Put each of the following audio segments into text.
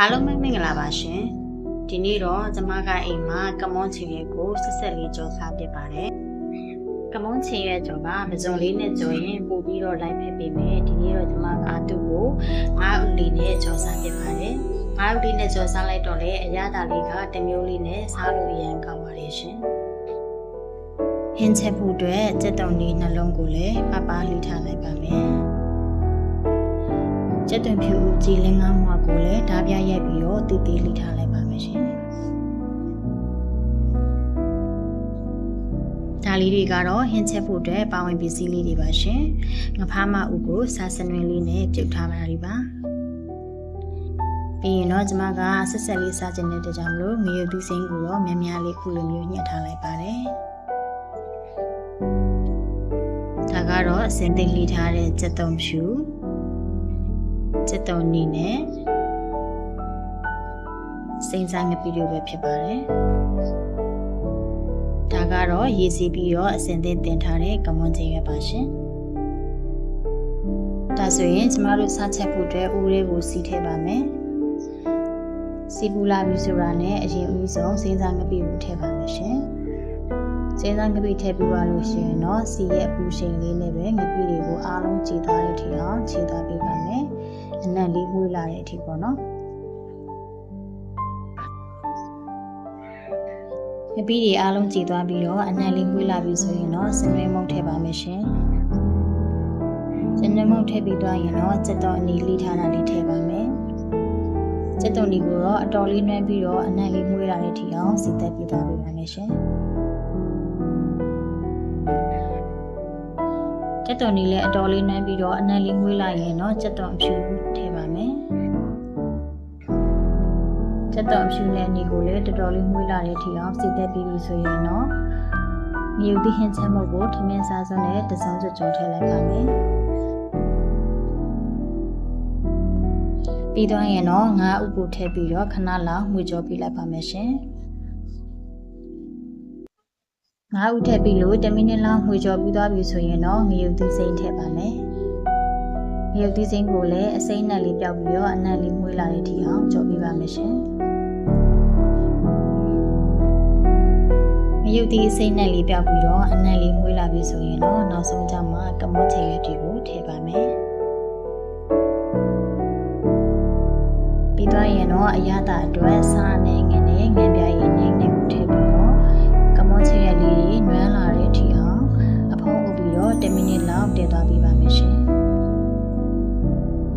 အားလုံးပဲမင်္ဂလာပါရှင်ဒီနေ့တော့ကျမကအိမ်မှာကမွန်ချင်ရွက်ကိုဆက်ဆက်လေးကြော်စားပြပါတယ်ကမွန်ချင်ရွက်ကြော်ကမစုံလေးနဲ့ကြော်ရင်ပို့ပြီးတော့လိုက်ဖက်ပေးမယ်ဒီနေ့တော့ကျမကသူ့ကိုငါးဥလေးနဲ့ကြော်စားပြပါတယ်ငါးဥလေးနဲ့ကြော်စားလိုက်တော့လေအရသာလေးကတစ်မျိုးလေးနဲ့စားလို့အရင်ကောင်းပါတယ်ရှင်ဟင်းချက်ဖို့အတွက်စက်တုံလေးနှလုံးကိုလည်းပပလှီထားလိုက်ပါမယ်ကျက်သွန်ဖြူကြည်လင်းငါးမွားကိုလည်းဓာပြရိုက်ပြီး တော့တည်တည်လိထားလိုက်ပါမယ်ရှင်။ဒါလေးတွေကတော့ဟင်းချက်ဖို့အတွက်ပါဝင်ပစ္စည်းလေးတွေပါရှင်။ငဖားမဥကိုစာစနွင်လေးနဲ့ပြုတ်ထားပါလိပါ။ပြီးရင်တော့ကျမကဆက်ဆက်လေးစားခြင်းတဲ့တကြောင်မလို့ငရုတ်သီးစိမ်းကိုတော့များများလေးခုလိုမျိုးညှက်ထားလိုက်ပါတယ်။ဒါကတော့အစင်သိမ့်လိထားတဲ့စက်တုံဖြူစက်တုံနီနဲ့ စိမ့်ဆိုင်ငပီလိုပဲဖြစ်ပါတယ်။ဒါကတော့ရေစီးပြီးတော့အစင်သင့်တင်ထားတဲ့ကမွန်ချင်ရွက်ပါရှင်။ဒါဆိုရင်ကျမတို့စားချက်ဖို့အတွက်ဦးလေးကိုစီးထည့်ပါမယ်။စီပူလာပြီဆိုတာနဲ့အရင်ဦးဆုံးစိမ့်ဆိုင်ငပီကိုထည့်ပါမယ်ရှင်။စိမ့်ဆိုင်ငပီထည့်ပြီးသွားလို့ရှိရင်တော့စီရဲ့အပူချိန်လေးနဲ့ပဲငပီတွေကိုအားလုံးကြည်သွားတဲ့အထိအောင်ခြေသွားပေးပါမယ်။အနက်လေးမွေးလာတဲ့အထိပေါ့နော်။ ငပီးတွေအားလုံးကြည်သွားပြီးတော့အနံလေးမွေးလာပြီဆိုရင်တော့စနွေးမုတ်ထည့်ပါမယ်ရှင်။စနွေးမုတ်ထည့်ပြီးသွားရင်တော့စက်တော်အနီလိထားတာလေးထည့်ပါမယ်။စက်တော်အနီကိုတော့အတော်လေးနှွှဲပြီးတော့အနံလေးမွေးလာတဲ့ထိအောင်စီသက်ပြီးသွားပေးပါမယ်ရှင်။စက်တော်အနီလည်းအတော်လေးနှွှဲပြီးတော့အနံလေးမွေးလာရင်တော့စက်တော်အဖြူထည့်ပါမယ်။ ချက်တော်အဖြူနဲ့ညီကိုလည်းတော်တော်လေးမွေးလာတဲ့ထီအောင်စီသက်ပြီးပြီဆိုရင်တော့မြူသီးဟင်းချက်မုတ်ကိုထမင်းစားစွန်းနဲ့တစုံစကြောထည့်လိုက်ပါမယ်ပြီးတော့ရင်တော့ငါးဥပုထည့်ပြီးတော့ခဏလောက်မှွေကြောပြလိုက်ပါမယ်ရှင်ငါးဥထည့်ပြီးလို့10မိနစ်လောက်မှွေကြောပြီးသွားပြီဆိုရင်တော့ငရုတ်သီးစိမ်းထည့်ပါမယ် ငရုတ်သီးစိမ်းကိုလည်းအစိမ့်နဲ့လေးပြောက်ပြီးတော့အနံ့လေးမွေးလာတဲ့ထီအောင်ကြောပြပါမယ်ရှင်မယုတ်သည့်စိတ်နဲ့လေးပြောက်ပြီးတော့အနံ့လေးမွေးလာပြီဆိုရင်တော့နောက်ဆုံးကြမှာကမွတ်ချေရွက်တွေကိုထည့်ပါမယ်ပြီးတော့ရင်တော့အရသာအတွက်စားနဲ့ငနဲ့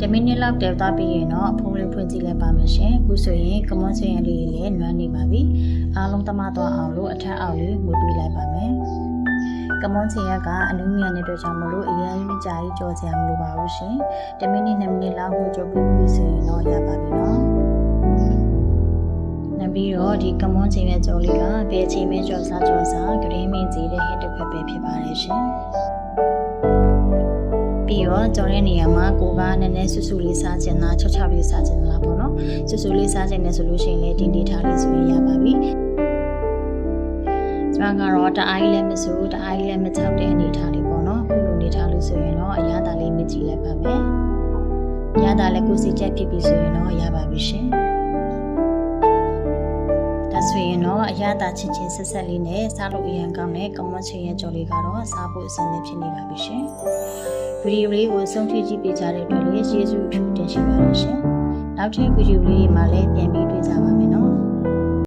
10မိနစ်လောက်တည်သွားပြီးရင်တော့အဖုံးလေးဖွင့်ကြည့်လိုက်ပါမယ်ရှင်အခုဆိုရင်ကမွန်ဆွေရလေးလည်းနွမ်းနေပါပြီအားလုံးသမားသွားအောင်လို့အထက်အောက်လေးမွေးပေးလိုက်ပါမယ်ကမွန်ချင်ရက်ကအနူးမြန်တဲ့အတွက်ကြောင့်မလို့အရင်ကြီးကြာကြီးကြော်စရာမလိုပါဘူးရှင်10မိနစ်2မိနစ်လောက်ကိုကြော်ပြီးပြီဆိုရင်တော့ရပါပြီနော်နောက်ပြီးတော့ဒီကမွန်ချင်ရက်ကြော်လေးကဘယ်ချိန်မှကြော်စားကြော်စားဂရင်းမင်းကြီးတဲ့ဟစ်တစ်ခွက်ပဲဖြစ်ပါတယ်ရှင် ပြီးတော့ကြော်တဲ့နေရာမှာကိုကနည်းနည်းဆွဆွလေးစားချင်တာချောချောလေးစားချင်လားပေါ့နော်ဆွဆွလေးစားချင်တယ်ဆိုလို့ရှိရင်လည်းဒီနေထားလေးဆိုရင်ရပါပြီကျွန်မကတော့တအားကြီးလည်းမစိုးတအားကြီးလည်းမချောက်တဲ့အနေထားလေးပေါ့နော်ခုလိုနေထားလို့ဆိုရင်တော့အရသာလေးမြည်ကြည့်လိုက်ပါမယ်အရသာလည်းကိုစိတ်ချက်ဖြစ်ပြီဆိုရင်တော့ရပါပြီရှင်ဒါဆိုရင်တော့အရသာချင်းချင်းဆက်ဆက်လေးနဲ့စားလို့အရင်ကောင်းတဲ့ကမွန်ချင်ရဲ့ကြော်လေးကတော့စားဖို့အဆင်သင့်ဖြစ်နေပါပြီရှင်ဗီီဒီယိုလေးကိုဆုံးဖြတ်ကြည့်ပေးကြတဲ့အတွက်လည်းကျေးဇူးအထူးတင်ရှိပါတယ်ရှင်။နောက်ထပ်ဗီဒီယိုလေးတွေမှာလည်းပြန်ပြီးတွေ့ကြပါမယ်နော်။